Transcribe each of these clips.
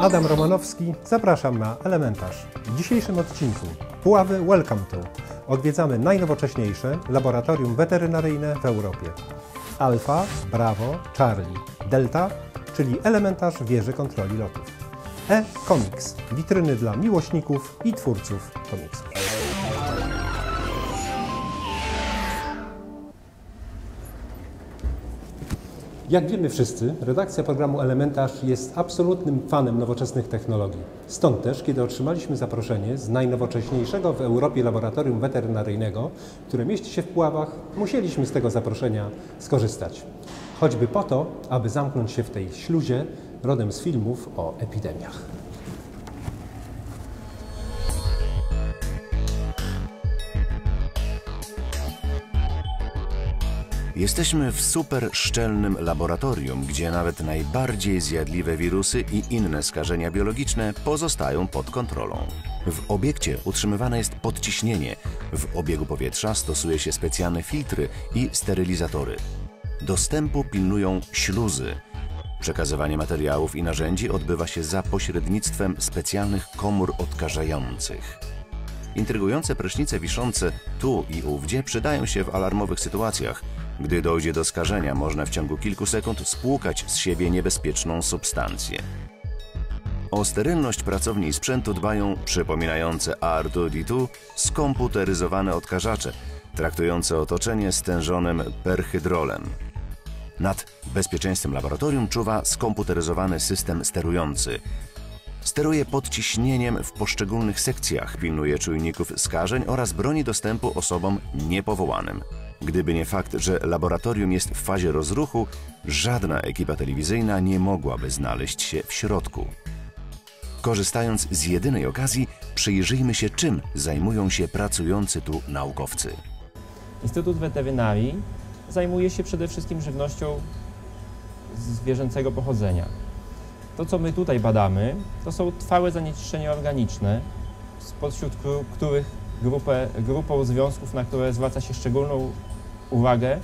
Adam Romanowski, zapraszam na Elementarz. W dzisiejszym odcinku Puławy Welcome to. Odwiedzamy najnowocześniejsze laboratorium weterynaryjne w Europie. Alfa, Bravo, Charlie, Delta, czyli Elementarz wieży kontroli lotów. E-Comics, witryny dla miłośników i twórców komiksów. Jak wiemy wszyscy, redakcja programu Elementarz jest absolutnym fanem nowoczesnych technologii. Stąd też, kiedy otrzymaliśmy zaproszenie z najnowocześniejszego w Europie laboratorium weterynaryjnego, które mieści się w Puławach, musieliśmy z tego zaproszenia skorzystać. Choćby po to, aby zamknąć się w tej śluzie rodem z filmów o epidemiach. Jesteśmy w super szczelnym laboratorium, gdzie nawet najbardziej zjadliwe wirusy i inne skażenia biologiczne pozostają pod kontrolą. W obiekcie utrzymywane jest podciśnienie, w obiegu powietrza stosuje się specjalne filtry i sterylizatory. Dostępu pilnują śluzy. Przekazywanie materiałów i narzędzi odbywa się za pośrednictwem specjalnych komór odkażających. Intrygujące prysznice wiszące tu i ówdzie przydają się w alarmowych sytuacjach. Gdy dojdzie do skażenia, można w ciągu kilku sekund spłukać z siebie niebezpieczną substancję. O sterylność pracowni i sprzętu dbają przypominające R2D2 skomputeryzowane odkażacze, traktujące otoczenie stężonym perhydrolem. Nad bezpieczeństwem laboratorium czuwa skomputeryzowany system sterujący. Steruje podciśnieniem w poszczególnych sekcjach, pilnuje czujników skażeń oraz broni dostępu osobom niepowołanym. Gdyby nie fakt, że laboratorium jest w fazie rozruchu, żadna ekipa telewizyjna nie mogłaby znaleźć się w środku. Korzystając z jedynej okazji, przyjrzyjmy się, czym zajmują się pracujący tu naukowcy. Instytut Weterynarii zajmuje się przede wszystkim żywnością zwierzęcego pochodzenia. To, co my tutaj badamy, to są trwałe zanieczyszczenia organiczne, spośród których grupę, grupą związków, na które zwraca się szczególną uwagę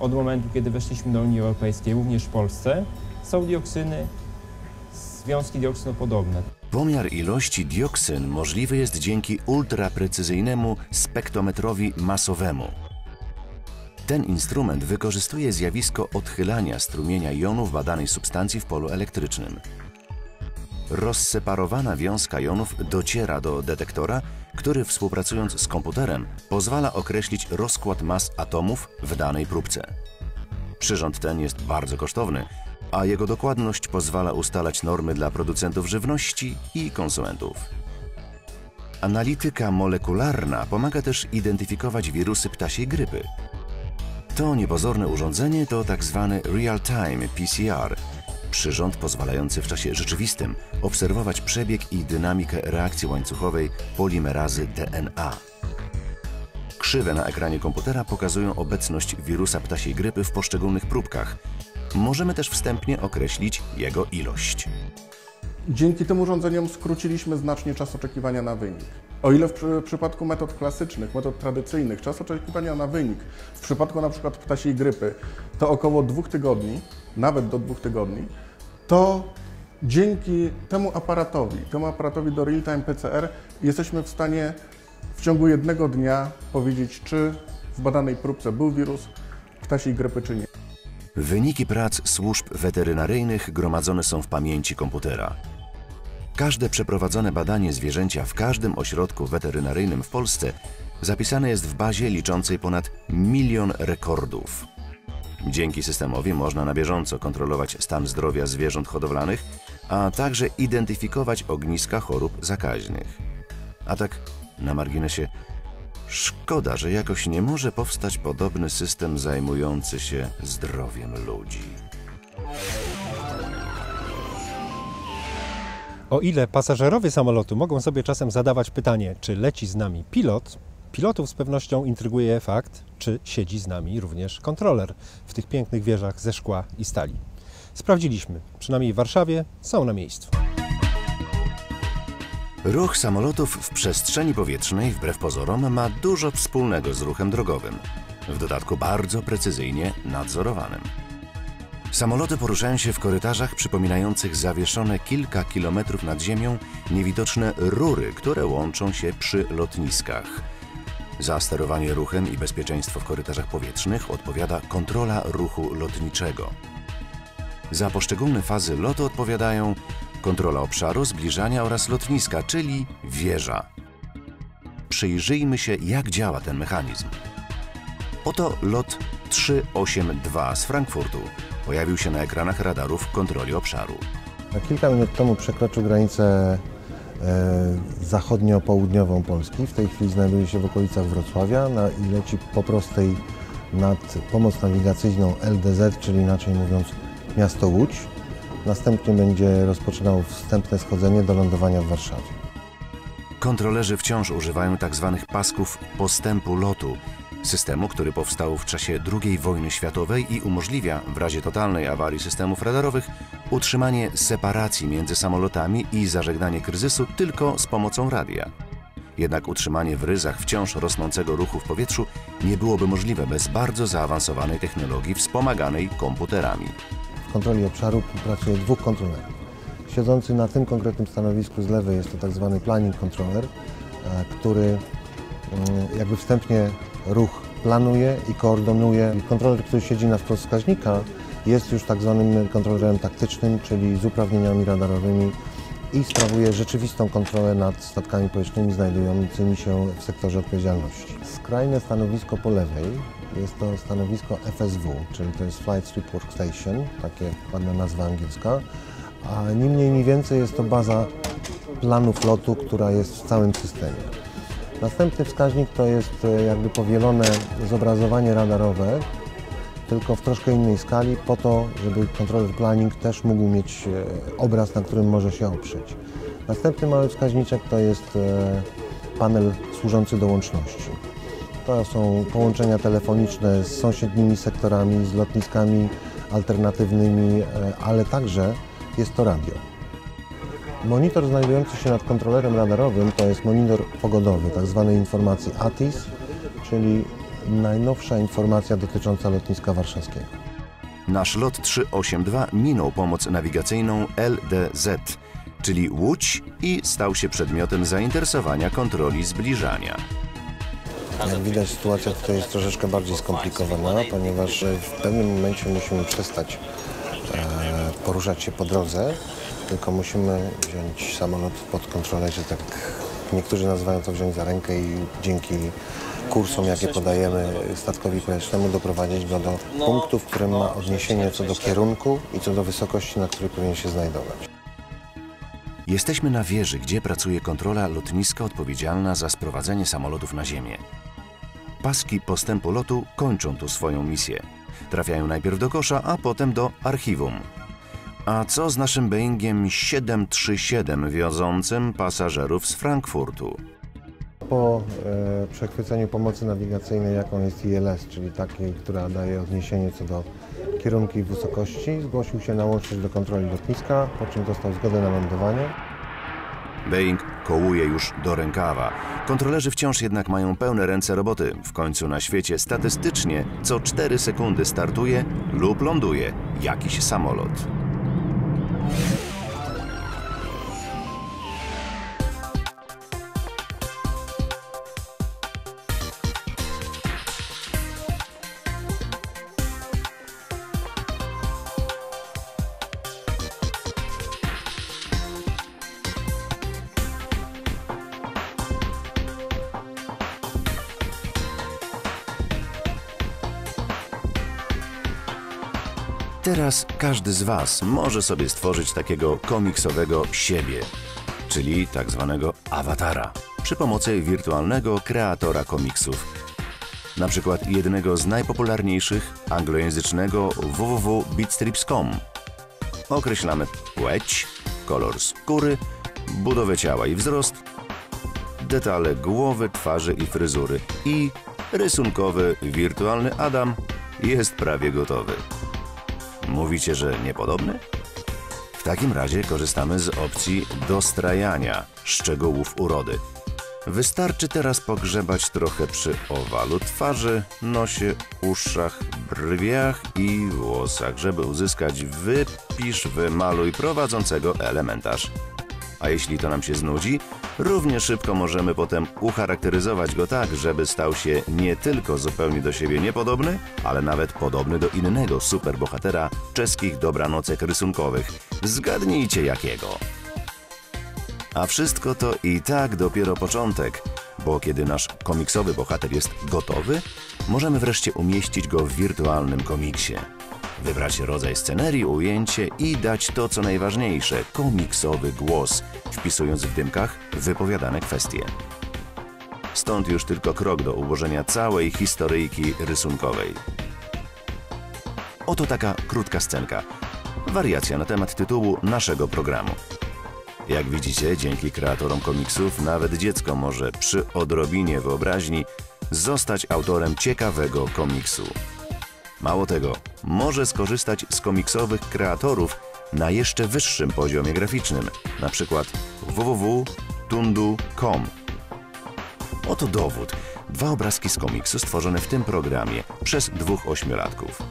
od momentu, kiedy weszliśmy do Unii Europejskiej, również w Polsce, są dioksyny, związki dioksynopodobne. Pomiar ilości dioksyn możliwy jest dzięki ultraprecyzyjnemu spektrometrowi masowemu. Ten instrument wykorzystuje zjawisko odchylania strumienia jonów badanej substancji w polu elektrycznym. Rozseparowana wiązka jonów dociera do detektora, który współpracując z komputerem pozwala określić rozkład mas atomów w danej próbce. Przyrząd ten jest bardzo kosztowny, a jego dokładność pozwala ustalać normy dla producentów żywności i konsumentów. Analityka molekularna pomaga też identyfikować wirusy ptasiej grypy. To niepozorne urządzenie to tak zwany real-time PCR, przyrząd pozwalający w czasie rzeczywistym obserwować przebieg i dynamikę reakcji łańcuchowej polimerazy DNA. Krzywe na ekranie komputera pokazują obecność wirusa ptasiej grypy w poszczególnych próbkach. Możemy też wstępnie określić jego ilość. Dzięki tym urządzeniom skróciliśmy znacznie czas oczekiwania na wynik. O ile w przy, przypadku metod klasycznych, metod tradycyjnych, czas oczekiwania na wynik w przypadku przykład ptasiej grypy to około dwóch tygodni, nawet do dwóch tygodni, to dzięki temu aparatowi, temu aparatowi do real-time PCR jesteśmy w stanie w ciągu jednego dnia powiedzieć, czy w badanej próbce był wirus ptasiej grypy, czy nie. Wyniki prac służb weterynaryjnych gromadzone są w pamięci komputera. Każde przeprowadzone badanie zwierzęcia w każdym ośrodku weterynaryjnym w Polsce zapisane jest w bazie liczącej ponad milion rekordów. Dzięki systemowi można na bieżąco kontrolować stan zdrowia zwierząt hodowlanych, a także identyfikować ogniska chorób zakaźnych. A tak na marginesie, szkoda, że jakoś nie może powstać podobny system zajmujący się zdrowiem ludzi. O ile pasażerowie samolotu mogą sobie czasem zadawać pytanie, czy leci z nami pilot, pilotów z pewnością intryguje fakt, czy siedzi z nami również kontroler w tych pięknych wieżach ze szkła i stali. Sprawdziliśmy, przynajmniej w Warszawie są na miejscu. Ruch samolotów w przestrzeni powietrznej, wbrew pozorom, ma dużo wspólnego z ruchem drogowym. W dodatku bardzo precyzyjnie nadzorowanym. Samoloty poruszają się w korytarzach przypominających zawieszone kilka kilometrów nad ziemią niewidoczne rury, które łączą się przy lotniskach. Za sterowanie ruchem i bezpieczeństwo w korytarzach powietrznych odpowiada kontrola ruchu lotniczego. Za poszczególne fazy lotu odpowiadają kontrola obszaru, zbliżania oraz lotniska, czyli wieża. Przyjrzyjmy się, jak działa ten mechanizm. Oto lot 382 z Frankfurtu. Pojawił się na ekranach radarów kontroli obszaru. Kilka minut temu przekroczył granicę e, zachodnio-południową Polski. W tej chwili znajduje się w okolicach Wrocławia na, i leci po prostej nad pomoc nawigacyjną LDZ, czyli inaczej mówiąc miasto Łódź. Następnie będzie rozpoczynał wstępne schodzenie do lądowania w Warszawie. Kontrolerzy wciąż używają tzw. pasków postępu lotu, systemu, który powstał w czasie II wojny światowej i umożliwia w razie totalnej awarii systemów radarowych utrzymanie separacji między samolotami i zażegnanie kryzysu tylko z pomocą radia. Jednak utrzymanie w ryzach wciąż rosnącego ruchu w powietrzu nie byłoby możliwe bez bardzo zaawansowanej technologii wspomaganej komputerami. W kontroli obszaru pracuje dwóch kontrolerów. Siedzący na tym konkretnym stanowisku z lewej jest to tak zwany planning controller, e, który mm, jakby wstępnie ruch planuje i koordynuje. Kontroler, który siedzi na wprost wskaźnika jest już tak zwanym kontrolerem taktycznym, czyli z uprawnieniami radarowymi i sprawuje rzeczywistą kontrolę nad statkami powietrznymi znajdującymi się w sektorze odpowiedzialności. Skrajne stanowisko po lewej jest to stanowisko FSW, czyli to jest Flight Strip Workstation, takie ładna nazwa angielska, a ni mniej ni więcej jest to baza planów lotu, która jest w całym systemie. Następny wskaźnik to jest e, jakby powielone zobrazowanie radarowe, tylko w troszkę innej skali, po to, żeby kontroler planning też mógł mieć e, obraz, na którym może się oprzeć. Następny mały wskaźniczek to jest e, panel służący do łączności. To są połączenia telefoniczne z sąsiednimi sektorami, z lotniskami alternatywnymi, ale także jest to radio. Monitor znajdujący się nad kontrolerem radarowym to jest monitor pogodowy, tak informacji ATIS, czyli najnowsza informacja dotycząca lotniska warszawskiego. Nasz lot 382 minął pomoc nawigacyjną LDZ, czyli Łódź i stał się przedmiotem zainteresowania kontroli zbliżania. Jak widać sytuacja tutaj jest troszeczkę bardziej skomplikowana, ponieważ w pewnym momencie musimy przestać e, poruszać się po drodze, tylko musimy wziąć samolot pod kontrolę, że tak niektórzy nazywają to wziąć za rękę i dzięki kursom, jakie podajemy statkowi powietrznemu, doprowadzić go do punktu, w którym ma odniesienie co do kierunku i co do wysokości, na której powinien się znajdować. Jesteśmy na wieży, gdzie pracuje kontrola lotniska odpowiedzialna za sprowadzenie samolotów na ziemię. Paski postępu lotu kończą tu swoją misję. Trafiają najpierw do kosza, a potem do archiwum. A co z naszym Boeingiem 737 wiozącym pasażerów z Frankfurtu? Po e, przechwyceniu pomocy nawigacyjnej, jaką jest ILS, czyli takiej, która daje odniesienie co do kierunku i wysokości, zgłosił się na łączność do kontroli lotniska, po czym dostał zgodę na lądowanie. Boeing kołuje już do rękawa. Kontrolerzy wciąż jednak mają pełne ręce roboty. W końcu na świecie statystycznie co 4 sekundy startuje lub ląduje jakiś samolot. Teraz każdy z Was może sobie stworzyć takiego komiksowego siebie, czyli tak zwanego awatara, przy pomocy wirtualnego kreatora komiksów. Na przykład jednego z najpopularniejszych anglojęzycznego www.bitstrips.com. Określamy płeć, kolor skóry, budowę ciała i wzrost, detale głowy, twarzy i fryzury i rysunkowy wirtualny Adam jest prawie gotowy. Mówicie, że niepodobny? W takim razie korzystamy z opcji dostrajania szczegółów urody. Wystarczy teraz pogrzebać trochę przy owalu twarzy, nosie, uszach, brwiach i włosach, żeby uzyskać wypisz, wymaluj prowadzącego elementarz. A jeśli to nam się znudzi, równie szybko możemy potem ucharakteryzować go tak, żeby stał się nie tylko zupełnie do siebie niepodobny, ale nawet podobny do innego superbohatera czeskich dobranocek rysunkowych. Zgadnijcie jakiego. A wszystko to i tak dopiero początek, bo kiedy nasz komiksowy bohater jest gotowy, możemy wreszcie umieścić go w wirtualnym komiksie. Wybrać rodzaj scenerii, ujęcie i dać to, co najważniejsze komiksowy głos, wpisując w dymkach wypowiadane kwestie. Stąd już tylko krok do ułożenia całej historyjki rysunkowej. Oto taka krótka scenka. Wariacja na temat tytułu naszego programu. Jak widzicie, dzięki kreatorom komiksów nawet dziecko może przy odrobinie wyobraźni zostać autorem ciekawego komiksu. Mało tego, może skorzystać z komiksowych kreatorów na jeszcze wyższym poziomie graficznym, na przykład www.tundu.com. Oto dowód. Dwa obrazki z komiksu stworzone w tym programie przez dwóch ośmiolatków.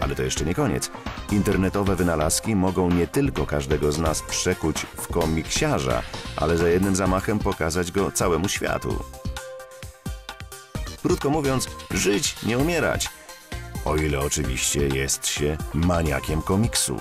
Ale to jeszcze nie koniec. Internetowe wynalazki mogą nie tylko każdego z nas przekuć w komiksiarza, ale za jednym zamachem pokazać go całemu światu. Krótko mówiąc, żyć, nie umierać. O ile oczywiście jest się maniakiem komiksu.